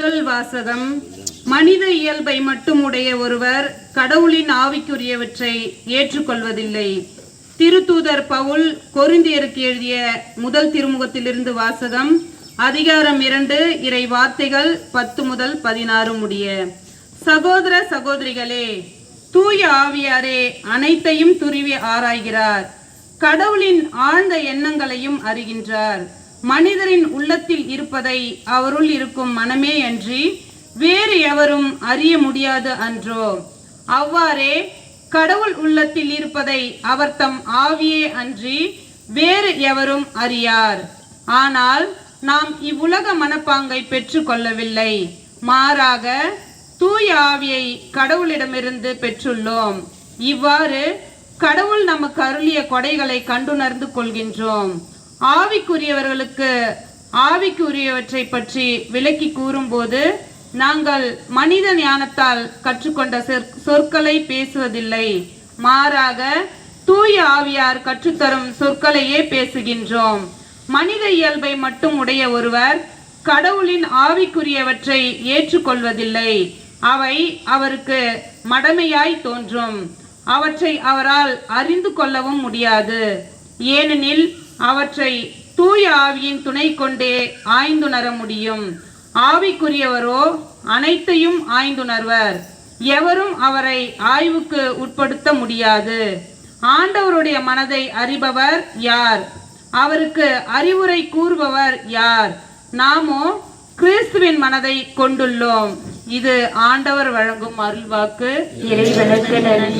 முதல் வாசகம் மனித இயல்பை மட்டும் உடைய ஒருவர் கடவுளின் ஆவிக்குரியவற்றை ஏற்றுக்கொள்வதில்லை. திருத்தூதர் பவுல் கொரிந்தியருக்கு எழுதிய முதல் திருமுகத்திலிருந்து வாசகம் அதிகாரம் இரண்டு இறை வார்த்தைகள் பத்து முதல் பதினாறு முடிய. சகோதர சகோதரிகளே தூய ஆவியாரே அனைத்தையும் துருவி ஆராய்கிறார். கடவுளின் ஆழ்ந்த எண்ணங்களையும் அறிகின்றார். மனிதரின் உள்ளத்தில் இருப்பதை அவருள் இருக்கும் மனமே அன்றி வேறு எவரும் அறிய முடியாது அன்றோ. அவ்வாறே கடவுள் உள்ளத்தில் இருப்பதை அவர் தம் ஆவியே அன்றி வேறு எவரும் அறியார். ஆனால் நாம் இவ்வுலக மனப்பாங்கை பெற்று கொள்ளவில்லை. மாறாக தூய ஆவியை கடவுளிடமிருந்து பெற்றுள்ளோம். இவ்வாறு கடவுள் நமக்கு அருளிய கொடைகளை கண்டுணர்ந்து கொள்கின்றோம். ஆவிக்குரியவர்களுக்கு ஆவிக்குரியவற்றை பற்றி விளக்கி கூறும்போது நாங்கள் மனித ஞானத்தால் கற்றுக்கொண்ட சொற்களை பேசுவதில்லை. மாறாக தூய ஆவியார் கற்றுத்தரும் சொற்களையே பேசுகின்றோம். மனித இயல்பை மட்டும் உடைய ஒருவர் கடவுளின் ஆவிக்குரியவற்றை ஏற்றுக்கொள்வதில்லை. அவை அவருக்கு மடமையாய் தோன்றும். அவற்றை அவரால் அறிந்து கொள்ளவும் முடியாது. ஏனெனில் அவற்றை தூய ஆவியின் துணை கொண்டே ஆய்ந்துணர முடியும். ஆவிக்குரியவரோ அனைத்தையும் ஆய்ந்துணர்வர். எவரும் அவரை ஆய்வுக்கு உட்படுத்த முடியாது. ஆண்டவருடைய மனதை அறிபவர் யார்? அவருக்கு அறிவுரை கூறுபவர் யார்? நாமோ கிறிஸ்துவின் மனதை கொண்டுள்ளோம். இது ஆண்டவர் வழங்கும் அருள்வாக்கு. இறைவனுக்கு நன்றி.